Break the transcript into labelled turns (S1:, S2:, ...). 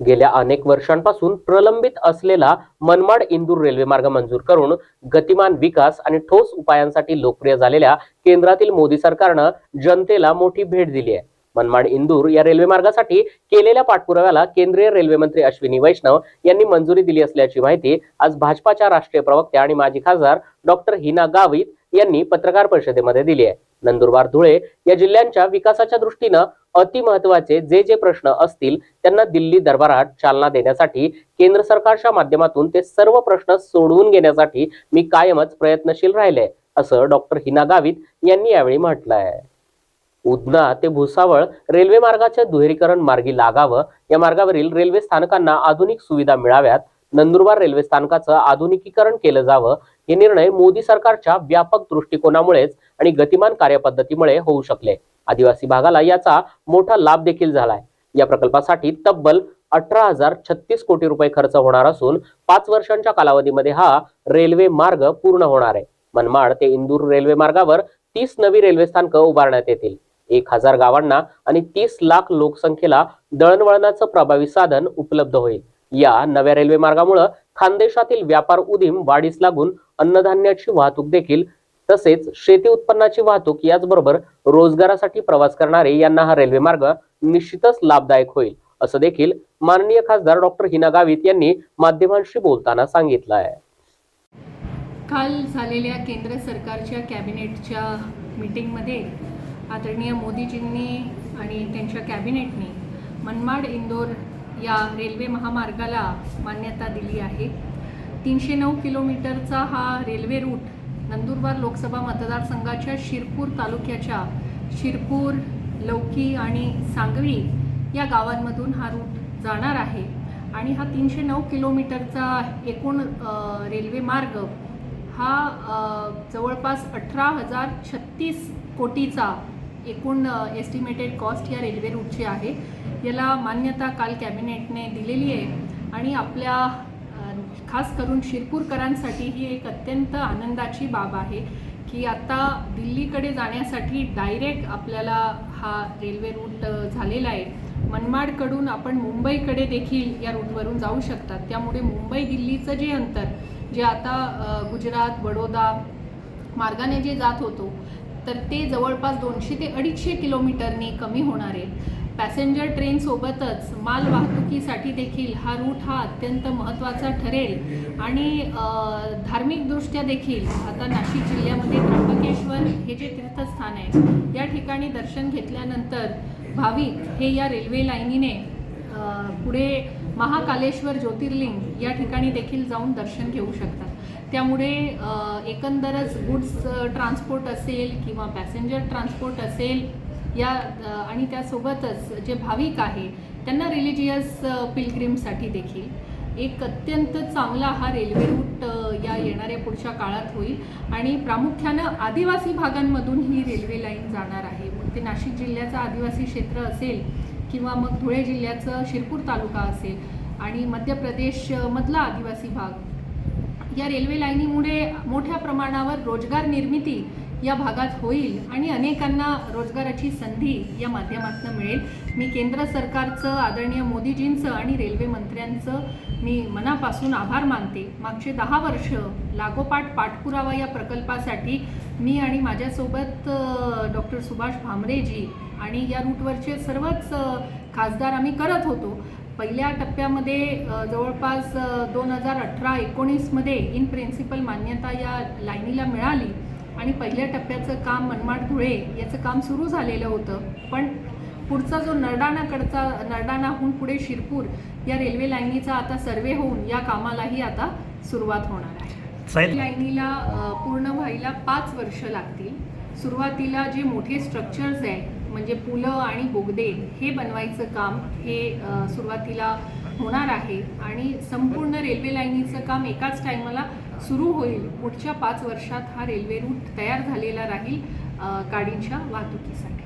S1: गेल्या अनेक वर्षांपासून प्रलंबित असलेला मनमाड इंदूर रेल्वे मार्ग मंजूर करून गतिमान विकास आणि ठोस उपायांसाठी लोकप्रिय झालेल्या केंद्रातील मोदी सरकारनं जनतेला मोठी भेट दिली आहे. मनमाड इंदूर या रेल्वे मार्गासाठी केलेल्या पाठपुराव्याला केंद्रीय रेल्वे मंत्री अश्विनी वैष्णव यांनी मंजुरी दिली असल्याची माहिती आज भाजपाच्या राष्ट्रीय प्रवक्त्या आणि माजी खासदार डॉक्टर हिना गावित यांनी पत्रकार परिषदेमध्ये दिली आहे. नंदुरबार धुळे या जिल्ह्यांच्या विकासाच्या दृष्टीनं अति महत्त्वाचे जे जे प्रश्न असतील त्यांना दिल्ली दरबारात चालना देण्यासाठी केंद्र सरकारच्या माध्यमातून ते सर्व प्रश्न सोडवून घेण्यासाठी मी कायमच प्रयत्नशील राहिले असं डॉक्टर हिना गावित यांनी यावेळी म्हटलं आहे उधना ते भुसावळ रेल्वे मार्गाचे दुहेरीकरण मार्गी लागावं या मार्गावरील रेल्वे स्थानकांना आधुनिक सुविधा मिळाव्यात नंदुरबार रेल्वे स्थानकाचं आधुनिकीकरण केलं जावं हे निर्णय मोदी सरकारच्या व्यापक दृष्टिकोनामुळेच आणि गतिमान कार्यपद्धतीमुळे होऊ शकले. आदिवासी भागाला याचा मोठा लाभ देखील झालाय. या प्रकल्पासाठी तब्बल अठरा हजार छत्तीस कोटी रुपये खर्च होणार असून पाच वर्षांच्या कालावधीमध्ये हा रेल्वे मार्ग पूर्ण होणार आहे. मनमाड ते इंदूर रेल्वे मार्गावर तीस नवी रेल्वे स्थानकं उभारण्यात येतील. एक हजार गावांना आणि तीस लाख लोकसंख्येला दळणवळणाचं प्रभावी साधन उपलब्ध होईल. या नव्या रेल्वे मार्गामुळे खानदेशातील व्यापार उदीम वाढीस लागून अन्नधान्याची वाहतूक देखील तसेच शेती उत्पन्नाची वाहतूक याचबरोबर रोजगारासाठी प्रवास करणारे यांना हा रेल्वे मार्ग निश्चितच लाभदायक होईल असं देखील माननीय खासदार डॉक्टर हिना गावित यांनी माध्यमांशी बोलताना सांगितलं आहे.
S2: काल झालेल्या केंद्र सरकारच्या कॅबिनेटच्या मीटिंगमध्ये आदरणीय मोदीजींनी आणि त्यांच्या कॅबिनेटने मनमाड इंदोर या रेल्वे महामार्गाला मान्यता दिली आहे. तीनशे नऊ किलोमीटरचा हा रेल्वे रूट नंदुरबार लोकसभा मतदारसंघाच्या शिरपूर तालुक्याच्या शिरपूर लौकी आणि सांगवी या गावांमधून हा रूट जाणार आहे आणि हा तीनशे नऊ किलोमीटरचा एकूण रेल्वे मार्ग हा जवळपास अठरा हजार छत्तीस कोटीचा एकूण एस्टिमेटेड कॉस्ट या रेल्वे रूटची आहे. याला मान्यता काल कॅबिनेटने दिलेली आहे. आणि आपल्या खास करून शिरपूरकरांसाठी ही एक अत्यंत आनंदाची बाब आहे की आता दिल्लीकडे जाण्यासाठी डायरेक्ट आपल्याला हा रेल्वे रूट झालेला आहे. मनमाडकडून आपण मुंबईकडे देखील या रूटवरून जाऊ शकतात. त्यामुळे मुंबई दिल्लीचं जे अंतर जे आता गुजरात बडोदा मार्गाने जे जात होतो तर ते जवळपास दोनशे ते अडीचशे किलोमीटरने कमी होणार आहे. पॅसेंजर ट्रेनसोबतच माल वाहतुकीसाठी देखील हा रूट हा अत्यंत महत्त्वाचा ठरेल. आणि धार्मिकदृष्ट्या देखील आता नाशिक जिल्ह्यामध्ये त्र्यंबकेश्वर हे जे तीर्थस्थान आहे या ठिकाणी दर्शन घेतल्यानंतर भाविक हे या रेल्वे लाईनीने पुढे महाकालेश्वर ज्योतिर्लिंग या ठिकाणी देखील जाऊन दर्शन घेऊ शकतात. त्यामुळे एकंदरच गुड्स ट्रान्सपोर्ट असेल किंवा पॅसेंजर ट्रान्सपोर्ट असेल या आणि त्यासोबतच जे भाविक आहे त्यांना रिलिजियस पिलग्रीमसाठी देखील एक अत्यंत चांगला हा रेल्वे रूट या येणाऱ्या पुढच्या काळात होईल. आणि प्रामुख्यानं आदिवासी भागांमधून ही रेल्वे लाईन जाणार आहे. मग ते नाशिक जिल्ह्याचं आदिवासी क्षेत्र असेल किंवा मग धुळे जिल्ह्याचं शिरपूर तालुका असेल आणि मध्य प्रदेशमधला आदिवासी भाग या रेल्वे लाईनीमुळे मोठ्या प्रमाणावर रोजगार निर्मिती या भागात होईल आणि अनेकांना रोजगाराची संधी या माध्यमातून मिळेल. मी केंद्र सरकारचं आदरणीय मोदीजींचं आणि रेल्वे मंत्र्यांचं मी मनापासून आभार मानते. मागचे दहा वर्ष लागोपाठ पाठपुरावा या प्रकल्पासाठी मी आणि माझ्यासोबत डॉक्टर सुभाष भामरेजी आणि या रूटवरचे सर्वच खासदार आम्ही करत होतो. पहिल्या टप्प्यामध्ये जवळपास दोन हजार अठरा एकोणीसमध्ये इन प्रिन्सिपल मान्यता या लाईनीला मिळाली आणि पहिल्या टप्प्याचं काम मनमाड धुळे याचं काम सुरू झालेलं होतं. पण पुढचा जो नरडाणाकडचा नरडाणाहून पुढे शिरपूर या रेल्वे लाईनीचा आता सर्वे होऊन या कामालाही आता सुरुवात होणार आहे. लाईनीला पूर्ण व्हायला पाच वर्ष लागतील. सुरुवातीला जे मोठे स्ट्रक्चर्स आहे म्हणजे पुलं आणि बोगदे हे बनवायचं काम हे सुरुवातीला होणार आहे. आणि संपूर्ण रेल्वे लाईनीचं काम एकाच टायमाला सुरू होईल. पुढच्या पाच वर्षात हा रेल्वे रूट तयार झालेला राहील गाडींच्या वाहतुकीसाठी.